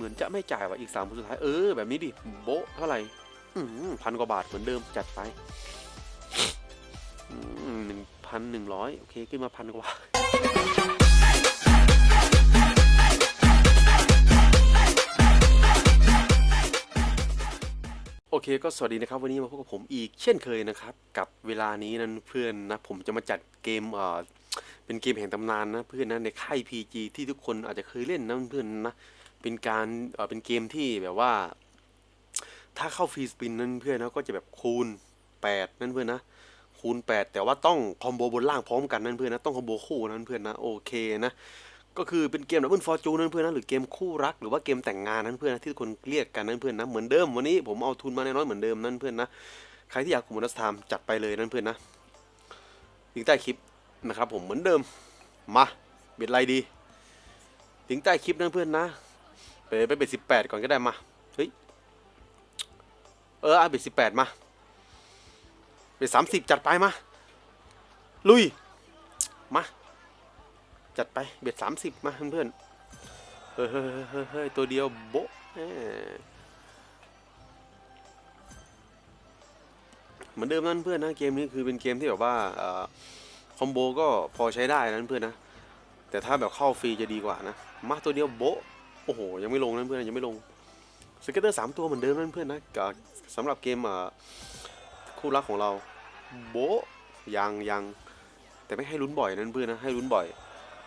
เหมือนจะไม่จ่ายว่ะอีกสามคนสุดท้ายเออแบบนี้ดิโบเท่าไหร่พันกว่าบาทเหมือนเดิมจัดไปหนึ่งพันหนึ่งร้อยโอเคขึ้นมาพันกว่าโอเคก็สวัสดีนะครับ วันนี้มาพบกับผมอีกเช่นเคยนะครับ กับเวลานี้นั้นเพื่อนนะ ผมจะมาจัดเกมเอ่อเป็นเกมแห่งตำนานนะ เพื่อนนะในค่าย PG ที่ทุกคนอาจจะเคยเล่นนะเพื่อนนะ เป็นการเป็นเกมที่แบบว่า ถ้าเข้าฟรีสปินนั้นเพื่อนนะก็จะแบบคูณ 8 นั่นเพื่อนนะคูณ 8 แต่ว่าต้องคอมโบบนล่างพร้อมกันนั่นเพื่อนนะต้องคอมโบคู่นั่นเพื่อนนะโอเคนะก็คือเป็นเกมดับเบิลฟอร์จูนั่นเพื่อนนะหรือเกมคู่รักหรือว่าเกมแต่งงานนั่นเพื่อนนะที่คนเรียกกันนั่นเพื่อนนะเหมือนเดิมวันนี้ผมเอาทุนมาแน้อยๆเหมือนเดิมนั่นเพื่อนนะใครที่อยากคุมนัสทามจัดไปเลยนั่นเพื่อนนะลิงใต้คลิปนะครับผมเหมือนเดิมมาเบ็ดไรดีลิงใต้คลิปนั่นเพื่อนนะ ไปไปเบ็ดสิบแปดก่อนก็ได้มา เฮ้ย เออเอาเบ็ดสิบแปดมา เบ็ดสามสิบจัดไปมา ลุย มา จัดไป เบ็ดสามสิบมาเพื่อนๆเฮ้ยเฮ้ยเฮ้ยเฮ้ยตัวเดียวโบะแหม่เหมือนเดิมนั่นเพื่อนนะเกมนี้คือเป็นเกมที่แบบว่าอคอมโบก็พอใช้ได้นั่นเพื่อนนะ แต่ถ้าแบบเข้าฟรีจะดีกว่านะ มาตัวเดียวโบะ โอ้โห ยังไม่ลงนั่นเพื่อนยังไม่ลงสเก็ตเตอร์สามตัวเหมือนเดิมนั่นเพื่อนนะกับสำหรับเกมคู่รักของเรา โบยังยังแต่ไม่ให้ลุ้นบ่อยนั่นเพื่อนนะให้ลุ้นบ่อย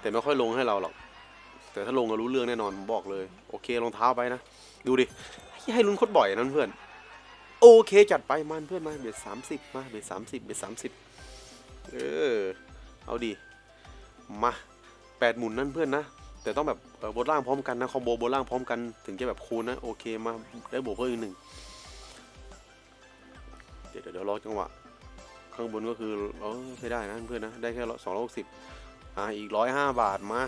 แต่ไม่ค่อยลงให้เราหรอก แต่ถ้าลงก็รู้เรื่องแน่นอนบอกเลย โอเครองเท้าไปนะ ดูดิให้ลุ้นโคตรบ่อยนั่นเพื่อนโอเคจัดไปมันเพื่อนมาเบ็ดสามสิบมาเบ็ดสามสิบเบ็ดสามสิบเออเอาดิมาแปดหมุนนั่นเพื่อนนะ แต่ต้องแบบบนล่างพร้อมกันนะคอมโบบนล่างพร้อมกันถึงจะแบบคูณนะโอเคมาได้บวกเพิ่มอีกหนึ่งเดี๋ยวเดี๋ยวรอจังหวะ ข้างบนก็คือเออใช้ได้นะเพื่อนนะได้แค่สองร้อยหกสิบอ่าอีกร้อยห้าบาทมา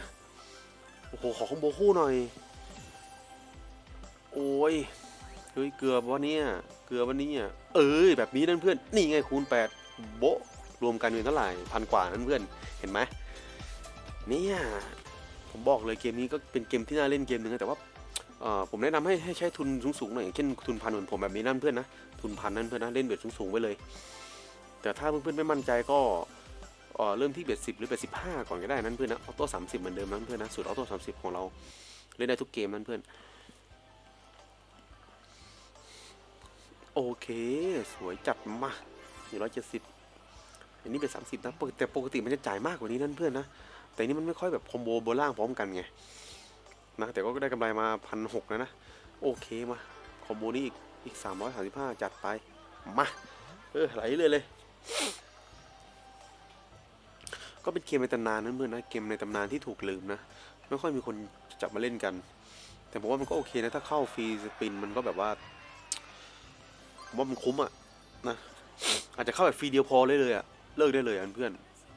โอ้โหขอคอมโบคู่หน่อย โอ้ยเฮ้ยเกลือวะเนี่ยเกลือวะเนี่ยเอ้ยแบบนี้นั่นเพื่อนนี่ไงคูณแปดโบรวมกันเป็นเท่าไหร่พันกว่านั่นเพื่อนเห็นไหมเนี่ย ผมบอกเลยเกมนี้ก็เป็นเกมที่น่าเล่นเกมหนึ่งนะแต่ว่าผมแนะนำให้ให้ใช้ทุนสูงๆหน่อยอย่างเช่นทุนพันเหมือนผมแบบนี้นั่นเพื่อนนะทุนพันนั่นเพื่อนนะเล่นเบ็ดสูงๆไว้เลย แต่ถ้าเพื่อนๆไม่มั่นใจก็เริ่มที่เบ็ดสิบหรือเบ็ดสิบห้าก่อนก็ได้นั่นเพื่อนนะออโต้สามสิบเหมือนเดิมนั่นเพื่อนนะสูตรออโต้สามสิบของเราเล่นได้ทุกเกมนั่นเพื่อนโอเค สวยจัดมาหนึ่งร้อยเจ็ดสิบอันนี้เป็นสามสิบนะแต่ปกติมันจะจ่ายมากกว่านี้นั่นเพื่อนนะ แต่นี่มันไม่ค่อยแบบคอมโบบนล่างพร้อมกันไงนะแต่ก็ได้กำไรมาพันหกนะนะ โอเคมาคอมโบนี้อีกอีกสามร้อยสามสิบห้าจัดไป มา เออไหลเลยเลย ก็เป็นเกมในตำนานนั่นเพื่อนนะเกมในตำนานที่ถูกลืมนะ ไม่ค่อยมีคนจับมาเล่นกัน แต่ผมว่ามันก็โอเคนะ ถ้าเข้าฟรีสปินมันก็แบบว่าผมว่ามันคุ้มอะนะอาจจะเข้าแบบฟรีเดียวพอเลยเลยอะเลิกได้เลยอะเพื่อน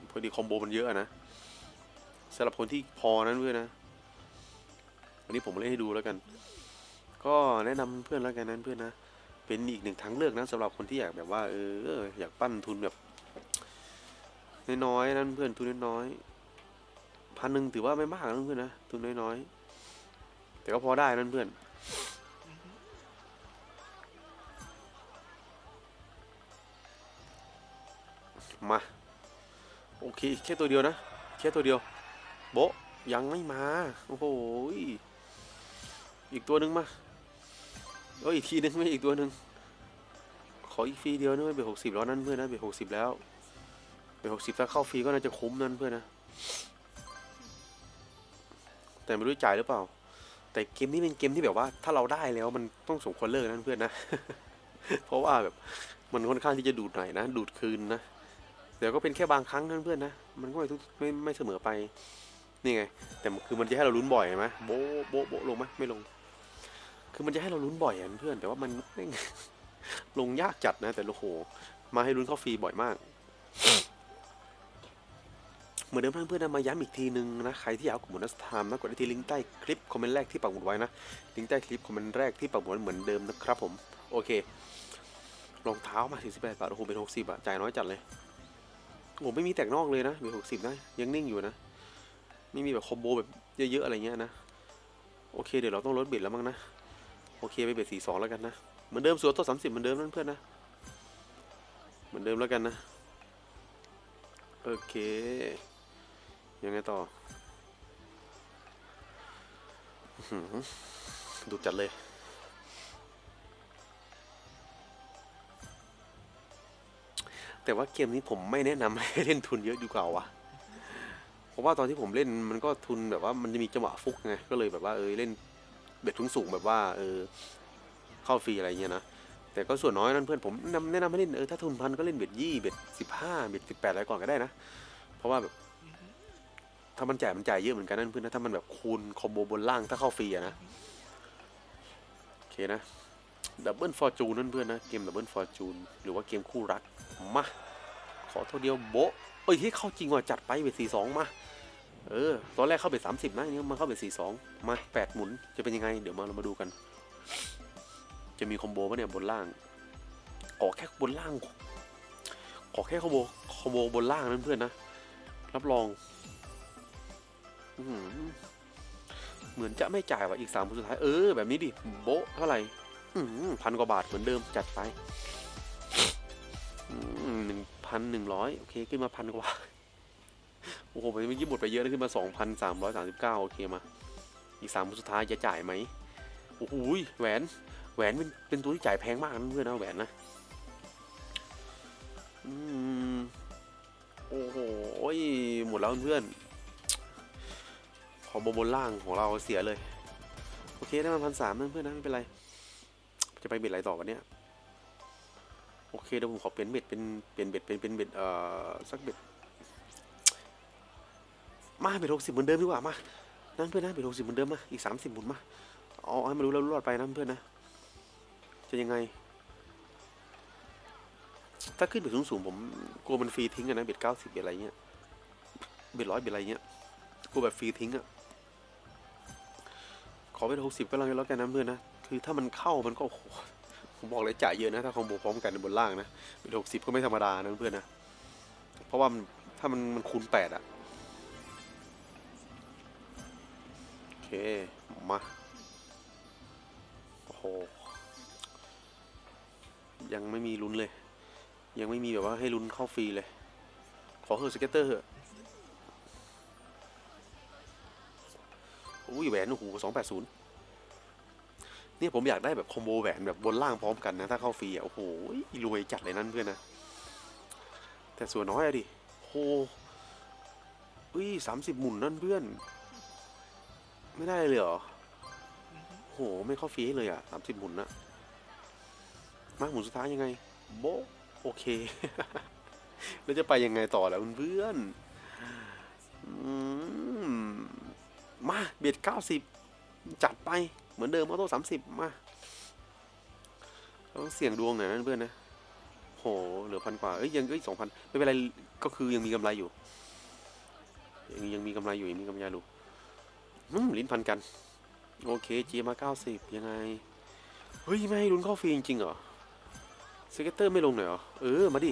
พอดีคอมโบมันเยอะอะนะ สำหรับคนที่พอนั้นเพื่อนนะอันนี้ผมเล่นให้ดูแล้วกัน ก็แนะนำเพื่อนแล้วกันนั้นเพื่อนนะ เป็นอีกหนึ่งทางเลือกนะสำหรับคนที่อยากแบบว่า เออ อยากปั้นทุนแบบน้อยๆนั่นเพื่อนทุนน้อยๆพันหนึ่งถือว่าไม่มากนะเพื่อนนะทุนน้อยๆแต่ก็พอได้นั่นเพื่อนมาโอเคแค่ตัวเดียวนะแค่ตัวเดียว โบยังไม่มา โอ้โห อีกตัวหนึ่งมาโอ้ยอีกทีนึงไม่อีกตัวหนึ่งขออีกฟรีเดียวนะไม่เบรหกสิบแล้วนั่นเพื่อนนะเบรหกสิบแล้วเป็นหกสิบถ้าเข้าฟรีก็น่าจะคุ้มนั่นเพื่อนนะ แต่ไม่รู้จ่ายหรือเปล่า แต่เกมนี้เป็นเกมที่แบบว่า ถ้าเราได้แล้วมันต้องสมควรเลิกนั่นเพื่อนนะ เพราะว่าแบบมันค่อนข้างที่จะดูดหน่อยนะ ดูดคืนนะแต่ก็เป็นแค่บางครั้งนั่นเพื่อนนะ มันก็ไม่ทุกไม่ไม่เสมอไป นี่ไง แต่คือมันจะให้เราลุ้นบ่อยไหมโบโบโบลงไหมไม่ลง คือมันจะให้เราลุ้นบ่อยอะเพื่อน แต่ว่ามันแม่ลงยากจัดนะ แต่โอ้โห มาให้ลุ้นเข้าฟรีบ่อยมาก เหมือนเดิมเพื่อนๆนะมาย้ำอีกทีนึงนะ ใครที่อยากกดหมุนนัสทามนะกดได้ที่ลิงก์ใต้คลิปคอมเมนต์แรกที่ปักหมุดไว้นะ ลิงก์ใต้คลิปคอมเมนต์แรกที่ปักหมุดเหมือนเดิมนะครับผม โอเค รองเท้ามา48บาท โอ้โห เป็น60บาท จ่ายน้อยจัดเลย โอ้โหไม่มีแตกนอกเลยนะ มี60นะ ยังนิ่งอยู่นะ ไม่มีแบบคอมโบแบบเยอะๆอะไรเงี้ยนะ โอเคเดี๋ยวเราต้องลดเบ็ดแล้วมั้งนะ โอเคไปเบ็ดสี่สองแล้วกันนะ เหมือนเดิมส่วนตัวสามสิบเหมือนเดิมนั่นเพื่อนนะ เหมือนเดิมแล้วกันนะ โอเค ยังไงต่ออื้อหือดูจัดเลยแต่ว่าเกมนี้ผมไม่แนะนำให้เล่นทุนเยอะดีกว่าวะ เพราะว่าตอนที่ผมเล่นมันก็ทุนแบบว่ามันจะมีจังหวะฟุกไงก็เลยแบบว่าเออเล่นเบ็ดทุนสูงแบบว่าเออเข้าฟรีอะไรเงี้ยนะแต่ก็ส่วนน้อยนั่นเพื่อนผมแนะนำแนะนำให้เล่นเออถ้าทุนพันก็เล่นเบ็ดยี่เบ็ดสิบห้าเบ็ดสิบแปดอะไรก่อนก็ได้นะ เพราะว่าแบบถ้ามันจ่ายมันจ่ายเยอะเหมือนกันนั่นเพื่อนนะถ้ามันแบบคูณคอมโบบนล่างถ้าเข้าฟรีอะนะโอเคนะดับเบิลฟอร์จูนนั่นเพื่อนนะเกมดับเบิลฟอร์จูนหรือว่าเกมคู่รักมาขอตัวเดียวโบเอ้ยที่เข้าจริงว่ะจัดไปเบ็ดสี่สองมา เออ ตอนแรกเข้าเบ็ดสามสิบนะนนี้มาเข้าเบ็ดสี่สองมาแปดหมุน จะเป็นยังไง เดี๋ยวมาเรามาดูกัน จะมีคอมโบปะเนี่ยบนล่างขอแค่บนล่าง ขอแค่คอมโบ คอมโบบนล่างนั่นเพื่อนนะ รับรอง เหมือนจะไม่จ่ายว่ะ อีกสามคนสุดท้าย เออ แบบนี้ดิ โบเท่าไหร่พันกว่าบาทเหมือนเดิม จัดไปหนึ่งพันหนึ่งร้อยโอเค ขึ้นมาพันกว่า โอ้โหเมื่อกี้หมดไปเยอะขึ้นมาสองพันสามร้อยสามสิบเก้าโอเคมา อีกสามคนสุดท้ายจะจ่ายไหมโอ้โหแหวน แหวนเป็นเป็นตัวที่จ่ายแพงมากนะเพื่อนนะแหวนนะอืมโอ้โหหมดแล้วเพื่อนของบนล่างของเราเสียเลย โอเคได้มาพันสามเพื่อนนะไม่เป็นไร จะไปเบ็ดอะไรต่อวันเนี้ยโอเคเดี๋ยวผมขอเปลี่ยนเบ็ดเป็นเปลี่ยนเบ็ดเป็นเป็นเบ็ดเอ่อสักเบ็ด มาเบ็ดหกสิบเหมือนเดิมดีกว่ามานั่นเพื่อนนะเบ็ดหกสิบเหมือนเดิมมาอีกสามสิบหมุนมาเอาให้มันรู้แล้วรอดไปนะเพื่อนนะจะยังไง ถ้าขึ้นเบ็ดสูงๆผมกลัวมันฟรีทิ้งอะนะเบ็ดเก้าสิบเบ็ดอะไรเงี้ยเบ็ดร้อยเบ็ดอะไรเงี้ยกลัวแบบฟรีทิ้งอะขอเป็นหกสิบก็แล้วแล้วกันนะเพื่อนนะคือถ้ามันเข้ามันก็โอ้โหผมบอกเลยจ่ายเยอะนะถ้าคอมโบพร้อมกันบนล่างนะเป็นหกสิบก็ไม่ธรรมดานะเพื่อนนะเพราะว่ามันถ้ามันมันคูณแปดอะ มา โอ้โห ยังไม่มีลุ้นเลย ยังไม่มีแบบว่าให้ลุ้นเข้าฟรีเลย ขอเฮอร์สเก็ตเตอร์เหอะอุ้ยแหวนโอ้โหสองแปดศูนย์เนี่ยผมอยากได้แบบคอมโบแหวนแบบบนล่างพร้อมกันนะ ถ้าเข้าฟรีอะ โอ้โหรวยจัดเลยนั่นเพื่อนนะ แต่ส่วนน้อยอะดิโหอุ้ยสามสิบหมุนนั่นเพื่อน ไม่ได้เลยเหรอ โห ไม่เข้าฟรีให้เลยอะสามสิบหมุนนะมาหมุนสุดท้ายยังไง โบโอเค แล้วจะไปยังไงต่อแล้วเพื่อนมาเบียดเก้าสิบจัดไปเหมือนเดิมออโต้สามสิบมาต้องเสี่ยงดวงหน่อยนะเพื่อนนะโหเหลือพันกว่าเอ้ยยังเอ้ยสองพันไม่เป็นไรก็คือยังมีกำไรอยู่ ยังยังมีกำไรอยู่ยังมีกำไรอยู่ อืมลิ้นพันกัน โอเคเจมาเก้าสิบยังไง เฮ้ย ไม่ให้ลุ้นเข้าฟรีจริงๆเหรอสเก็ตเตอร์ไม่ลงหน่อยเหรอ เออ มาดิ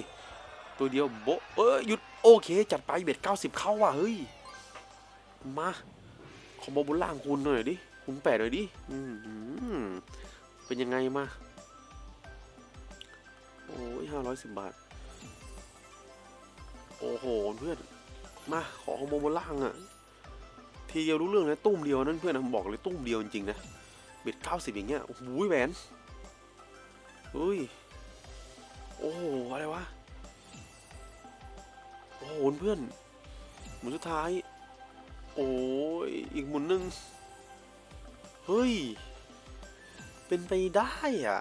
ตัวเดียวโบเออหยุด โอเค จัดไปเบ็ดเก้าสิบเข้าว่ะ เฮ้ย มาคอมโบบนล่างคูณหน่อยดิคูณแปดหน่อยดิ อืมเป็นยังไงมา โอ้ยห้าร้อยสิบบาท โอ้โห เพื่อน มา ขอคอมโบบนล่างอะ่ะ ทีเดียวรู้เรื่องนะตุ้มเดียวนั่นเพื่อนผมบอกเลยตุ้มเดียวจริงๆนะเบ็ดเก้าสิบอย่างเงี้ยโอ้โหแหวนเฮ้ยโอ้โหอะไรวะโอ้โหเพื่อนหมุนสุดท้าย โอ้ยอีกหมุนหนึ่งเฮ้ย เป็นไปได้อะ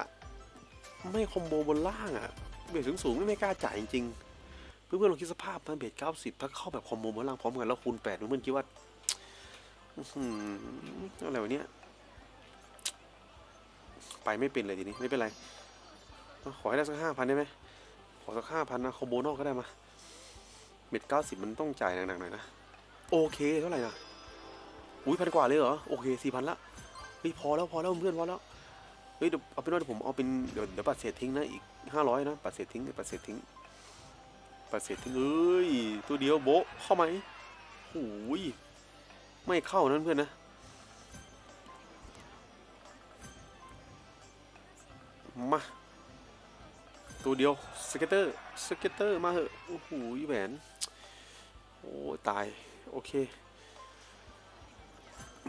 ไม่คอมโบบนล่างอะ เบสสูงๆไม่ไม่กล้าจ่ายจริงๆเพื่อนๆลองคิดสภาพนเบสเก้าสิบถ้าเข้าแบบคอมโบบนล่างพร้อมกันแล้วคูณแปดเพื่อนๆคิดว่า อะไรวะเนี่ยไปไม่เป็นเลยทีนี้ไม่เป็นไร ขอให้ได้สักห้าพันได้ไหมขอสักห้าพันนะคอมโบนอกก็ได้มาเบ็ดเก้าสิบมันต้องจ่ายหนักๆหน่อยนะโอเคเท่าไหร่นะอุ้ยพันกว่าเลยเหรอโอเคสี่พันละเฮ้ยพอแล้วพอแล้วเพื่อนพอแล้วเฮ้ยเดี๋ยวเอาเป็นว่าเดี๋ยวผมเอาเป็นเดี๋ยวเดี๋ยวปัดเศษทิ้งนะอีกห้าร้อยนะปัดเศษทิ้งปัดเศษทิ้งปัดเศษทิ้งเอ้ยตัวเดียวโบเข้าไหมโอ้ย ไม่เข้านั่นเพื่อนนะ มา ตัวเดียว สเก็ตเตอร์ สเก็ตเตอร์ มาเหอะ โอ้โหแหวน โอ้ตาย โอเค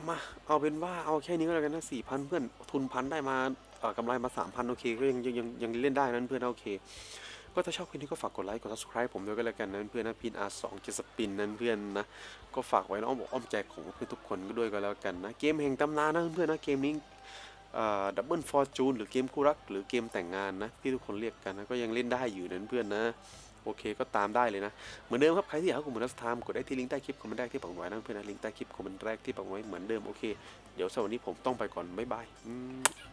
มา เอาเป็นว่าเอาแค่นี้ก็แล้วกันนะสี่พันเพื่อน ทุนพันได้มากำไรมาสามพันโอเค ก็ยังยังยังเล่นได้นั้นเพื่อน โอเค ก็ถ้าชอบคลิปนี้ก็ฝากกดไลค์กด subscribe ผมด้วยก็แล้วกันนะเพื่อนนะพิน R2 เจสปินนั้นเพื่อนนะก็ฝากไว้ในอ้อมอกอ้อมใจของเพื่อนทุกคนก็ด้วยก็แล้วกันนะเกมแห่งตำนานนะเพื่อนนะเกมนี้ดับเบิลฟอร์จูนหรือเกมคู่รัก หรือเกมแต่งงานนะที่ทุกคนเรียกกันนะก็ยังเล่นได้อยู่นั้นเพื่อนนะโอเคก็ตามได้เลยนะ เหมือนเดิมครับ ใครที่อยากให้ผมมาสไทม์กดได้ที่ลิงก์ใต้คลิปคอมเมนต์แรกที่ปักไว้นะเพื่อนนะลิงก์ใต้คลิปคอมเมนต์แรกที่ปักไว้เหมือนเดิมโอเค เดี๋ยวสวันนี้ผมต้องไปก่อนบ๊ายบายอืม